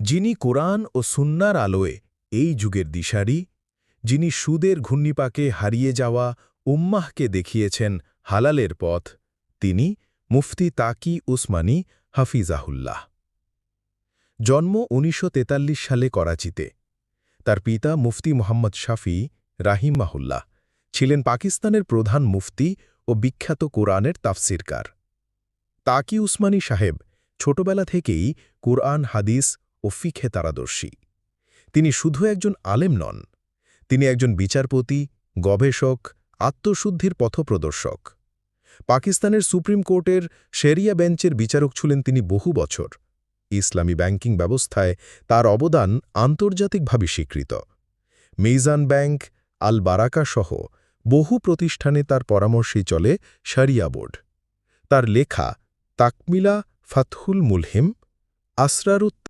যিনি কোরআন ও সুন্নার আলোয় এই যুগের দিশারি, যিনি সুদের ঘূর্ণিপাকে হারিয়ে যাওয়া উম্মাহকে দেখিয়েছেন হালালের পথ, তিনি মুফতি তাকি উসমানী হাফিজাহুল্লাহ। জন্ম ১৯৪৩ সালে করাচিতে। তার পিতা মুফতি মোহাম্মদ শাফি রাহিমাহুল্লাহ ছিলেন পাকিস্তানের প্রধান মুফতি ও বিখ্যাত কোরআনের তাফসিরকার। তাকি উসমানী সাহেব ছোটবেলা থেকেই কোরআন, হাদিস ও ফিখে তারাদর্শী। তিনি শুধু একজন আলেম নন, তিনি একজন বিচারপতি, গবেষক, আত্মশুদ্ধির পথপ্রদর্শক। পাকিস্তানের সুপ্রিম কোর্টের শেরিয়া বেঞ্চের বিচারক ছিলেন তিনি বহু বছর। ইসলামী ব্যাংকিং ব্যবস্থায় তার অবদান আন্তর্জাতিকভাবে স্বীকৃত। মেইজান ব্যাংক, আল বারাকা সহ বহু প্রতিষ্ঠানে তার পরামর্শেই চলে শরিয়া বোর্ড। তার লেখা তাকমিলা ফাতহুল মুলহিম, আসরারুত